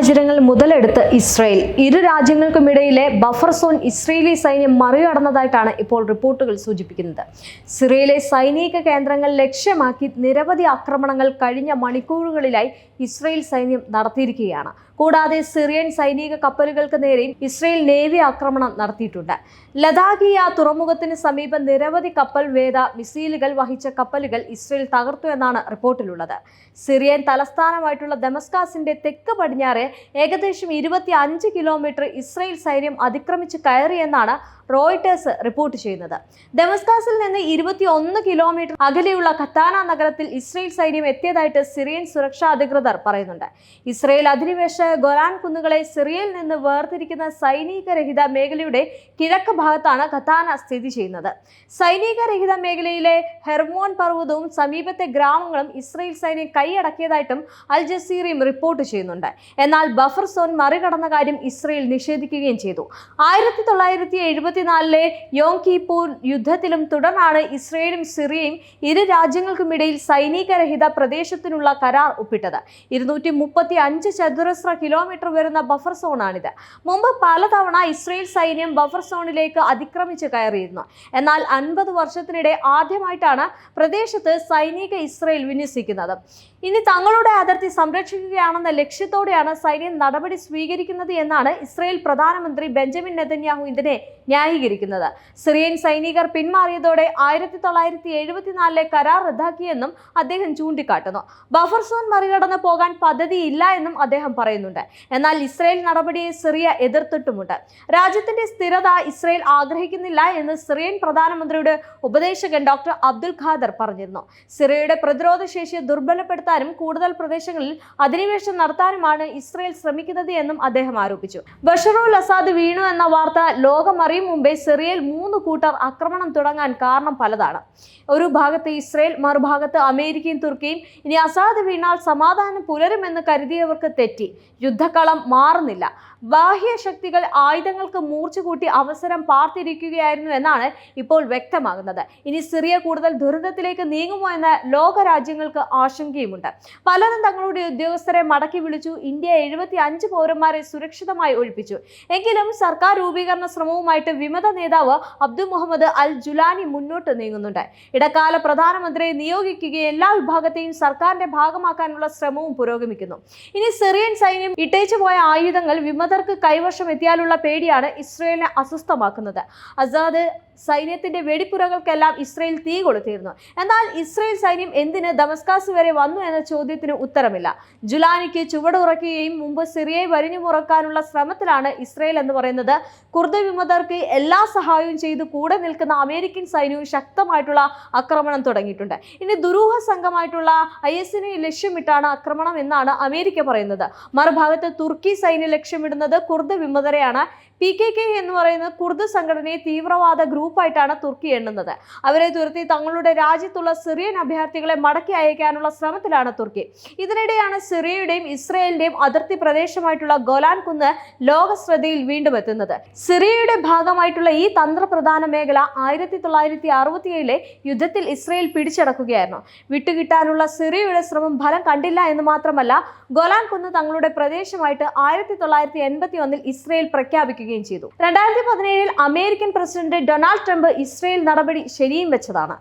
സാഹചര്യങ്ങൾ മുതലെടുത്ത് ഇസ്രയേൽ. ഇരു രാജ്യങ്ങൾക്കുമിടയിലെ ബഫർ സോൺ ഇസ്രയേലി സൈന്യം മറികടന്നതായിട്ടാണ് ഇപ്പോൾ റിപ്പോർട്ടുകൾ സൂചിപ്പിക്കുന്നത്. സിറിയയിലെ സൈനിക കേന്ദ്രങ്ങൾ ലക്ഷ്യമാക്കി നിരവധി ആക്രമണങ്ങൾ കഴിഞ്ഞ മണിക്കൂറുകളിലായി ഇസ്രയേൽ സൈന്യം നടത്തിയിരിക്കുകയാണ്. കൂടാതെ സിറിയൻ സൈനിക കപ്പലുകൾക്ക് നേരെയും ഇസ്രയേൽ നേവി ആക്രമണം നടത്തിയിട്ടുണ്ട്. ലതാഖിയ തുറമുഖത്തിന് സമീപം നിരവധി കപ്പൽ വേദ മിസൈലുകൾ വഹിച്ച കപ്പലുകൾ ഇസ്രയേൽ തകർത്തു എന്നാണ് റിപ്പോർട്ടിലുള്ളത്. സിറിയൻ തലസ്ഥാനമായിട്ടുള്ള ദമസ്കാസിന്റെ തെക്ക് പടിഞ്ഞാറ് ഏകദേശം ഇരുപത്തി അഞ്ച് കിലോമീറ്റർ ഇസ്രയേൽ സൈന്യം അതിക്രമിച്ച് കയറിയെന്നാണ് റോയിട്ടേഴ്സ് റിപ്പോർട്ട് ചെയ്യുന്നത്. ഡെമസ്കാസിൽ നിന്ന് ഇരുപത്തി ഒന്ന് കിലോമീറ്റർ അകലെയുള്ള ഖത്താന നഗരത്തിൽ ഇസ്രയേൽ സൈന്യം എത്തിയതായിട്ട് സിറിയൻ സുരക്ഷാ അധികൃതർ പറയുന്നുണ്ട്. ഇസ്രയേൽ അധിനിവേശ ഗൊലാൻ കുന്നുകളെ സിറിയയിൽ നിന്ന് വേർതിരിക്കുന്ന സൈനികരഹിത മേഖലയുടെ കിഴക്ക് ഭാഗത്താണ് ഖത്താന സ്ഥിതി ചെയ്യുന്നത്. സൈനികരഹിത മേഖലയിലെ ഹെർമോൻ പർവതവും സമീപത്തെ ഗ്രാമങ്ങളും ഇസ്രയേൽ സൈന്യം കൈയടക്കിയതായിട്ടും അൽ ജസീറയും റിപ്പോർട്ട് ചെയ്യുന്നുണ്ട്. എന്നാൽ ബഫർ സോൺ മറികടന്ന കാര്യം ഇസ്രയേൽ നിഷേധിക്കുകയും ചെയ്തു. ആയിരത്തി തൊള്ളായിരത്തി എഴുപത്തിനാലിലെ യോങ് കിപൂർ യുദ്ധത്തിലും തുടർന്നാണ് ഇസ്രയേലും സിറിയയും ഇരു രാജ്യങ്ങൾക്കുമിടയിൽ സൈനികരഹിത പ്രദേശത്തിനുള്ള കരാർ ഒപ്പിട്ടത്. ഇരുന്നൂറ്റി മുപ്പത്തി അഞ്ച് ചതുരശ്ര കിലോമീറ്റർ വരുന്ന ബഫർ സോണാണിത്. മുമ്പ് പലതവണ ഇസ്രയേൽ സൈന്യം ബഫർ സോണിലേക്ക് അതിക്രമിച്ച് കയറിയിരുന്നു. എന്നാൽ അൻപത് വർഷത്തിനിടെ ആദ്യമായിട്ടാണ് പ്രദേശത്ത് സൈനിക ഇസ്രയേൽ വിന്യസിക്കുന്നത്. ഇനി തങ്ങളുടെ അതിർത്തി സംരക്ഷിക്കുകയാണെന്ന ലക്ഷ്യത്തോടെയാണ് സൈന്യം നടപടി സ്വീകരിക്കുന്നത് എന്നാണ് ഇസ്രയേൽ പ്രധാനമന്ത്രി ബെഞ്ചമിൻ നെതന്യാഹു ഇതിനെ ന്യായീകരിക്കുന്നത്. സിറിയൻ സൈനികർ പിന്മാറിയതോടെ ആയിരത്തി തൊള്ളായിരത്തി എഴുപത്തിനാലിലെ കരാർ റദ്ദാക്കിയെന്നും അദ്ദേഹം ചൂണ്ടിക്കാട്ടുന്നു. ബഫർ സോൺ മറികടന്ന് പോകാൻ പദ്ധതിയില്ല എന്നും അദ്ദേഹം പറയുന്നുണ്ട്. എന്നാൽ ഇസ്രയേൽ നടപടിയെ സിറിയ എതിർത്തിട്ടുമുണ്ട്. രാജ്യത്തിന്റെ സ്ഥിരത ഇസ്രയേൽ ആഗ്രഹിക്കുന്നില്ല എന്ന് സിറിയൻ പ്രധാനമന്ത്രിയുടെ ഉപദേശകൻ ഡോക്ടർ അബ്ദുൽ ഖാദർ പറഞ്ഞിരുന്നു. സിറിയയുടെ പ്രതിരോധ ശേഷി ദുർബലപ്പെടുത്താനും കൂടുതൽ പ്രദേശങ്ങളിൽ അധിനിവേശം നടത്താനുമാണ് ഇസ്രയേൽ ശ്രമിക്കുന്നത് എന്നും അദ്ദേഹം ആരോപിച്ചു. ബഷറുൽ അസാദ് വീണു എന്ന വാർത്ത ലോകമറിയും മുമ്പേ സിറിയയിൽ മൂന്ന് കൂട്ടർ ആക്രമണം തുടങ്ങാൻ കാരണം പലതാണ്. ഒരു ഭാഗത്ത് ഇസ്രയേൽ മറുഭാഗത്ത് അമേരിക്കയും തുർക്കിയും. ഇനി അസാദ് വീണാൽ സമാധാനം പുലരുമെന്ന് കരുതിയവർക്ക് തെറ്റി. യുദ്ധക്കളം മാറുന്നില്ല. ബാഹ്യ ശക്തികൾ ആയുധങ്ങൾക്ക് മൂർച്ച കൂട്ടി അവസരം പാർത്തിരിക്കുകയായിരുന്നു എന്നാണ് ഇപ്പോൾ വ്യക്തമാകുന്നത്. ഇനി സിറിയ കൂടുതൽ ദുരന്തത്തിലേക്ക് നീങ്ങുമോ എന്ന് ലോകരാജ്യങ്ങൾക്ക് ആശങ്കയുമുണ്ട്. പലരും തങ്ങളുടെ ഉദ്യോഗസ്ഥരെ മടക്കി വിളിച്ചു. ഇന്ത്യ എഴുപത്തി അഞ്ച് പൗരന്മാരെ സുരക്ഷിതമായി ഒഴിപ്പിച്ചു. എങ്കിലും സർക്കാർ രൂപീകരണ ശ്രമവുമായിട്ട് വിമത നേതാവ് അബ്ദുൾ മുഹമ്മദ് അൽ ജുലാനി മുന്നോട്ട് നീങ്ങുന്നുണ്ട്. ഇടക്കാല പ്രധാനമന്ത്രിയെ നിയോഗിക്കുകയും എല്ലാ വിഭാഗത്തെയും സർക്കാരിന്റെ ഭാഗമാക്കാനുള്ള ശ്രമവും പുരോഗമിക്കുന്നു. ഇനി സിറിയൻ സൈന്യം ഇട്ടേച്ചു പോയ ആയുധങ്ങൾ വിമതർക്ക് കൈവശം എത്തിയാലുള്ള പേടിയാണ് ഇസ്രയേലിനെ അസ്വസ്ഥമാക്കുന്നത്. അസാദ് സൈന്യത്തിന്റെ വെടിപ്പുരകൾക്കെല്ലാം ഇസ്രയേൽ തീ കൊളുത്തിയിരുന്നു. എന്നാൽ ഇസ്രയേൽ സൈന്യം എന്തിന് ദമസ്കാസ് വരെ വന്നു എന്ന ചോദ്യത്തിന് ഉത്തരമില്ല. ജുലാനിക്ക് ചുവടുറക്കുകയും മുമ്പ് സിറിയയെ വരിഞ്ഞുമുറക്കാനുള്ള ശ്രമത്തിലാണ് ഇസ്രയേൽ എന്ന് പറയുന്നത്. കുർദ് വിമതർക്ക് എല്ലാ സഹായവും ചെയ്ത് കൂടെ നിൽക്കുന്ന അമേരിക്കൻ സൈന്യവും ശക്തമായിട്ടുള്ള ആക്രമണം തുടങ്ങിയിട്ടുണ്ട്. ഇനി ദുരൂഹ സംഘമായിട്ടുള്ള ഐ എസിനെ ലക്ഷ്യമിട്ടാണ് ആക്രമണം എന്നാണ് അമേരിക്ക പറയുന്നത്. മറുഭാഗത്ത് തുർക്കി സൈന്യം ലക്ഷ്യമിടുന്നത് കുർദ് വിമതരെയാണ്. പി കെ കെ എന്ന് പറയുന്ന കുർദ് സംഘടനയെ തീവ്രവാദ ഗ്രൂപ്പായിട്ടാണ് തുർക്കി എണ്ണുന്നത്. അവരെ തുരത്തി തങ്ങളുടെ രാജ്യത്തുള്ള സിറിയൻ അഭയാർത്ഥികളെ മടക്കി അയക്കാനുള്ള ശ്രമത്തിലാണ് തുർക്കി. ഇതിനിടെയാണ് സിറിയയുടെയും ഇസ്രയേലിന്റെയും അതിർത്തി പ്രദേശമായിട്ടുള്ള ഗോലാൻ കുന്ന് ലോകശ്രദ്ധയിൽ വീണ്ടും എത്തുന്നത്. സിറിയയുടെ ഭാഗമായിട്ടുള്ള ഈ തന്ത്രപ്രധാന മേഖല ആയിരത്തി തൊള്ളായിരത്തി അറുപത്തിയേഴിലെ യുദ്ധത്തിൽ ഇസ്രയേൽ പിടിച്ചടക്കുകയായിരുന്നു. വിട്ടുകിട്ടാനുള്ള സിറിയയുടെ ശ്രമം ഫലം കണ്ടില്ല എന്ന് മാത്രമല്ല ഗോലാൻ കുന്ന് തങ്ങളുടെ പ്രദേശമായിട്ട് ആയിരത്തി തൊള്ളായിരത്തി എൺപത്തി ഒന്നിൽ ഇസ്രയേൽ പ്രഖ്യാപിക്കുകയും ചെയ്തു. രണ്ടായിരത്തി പതിനേഴിൽ American president Donald Trump Israel നടപടി ശരിയും വെച്ചതാണ്.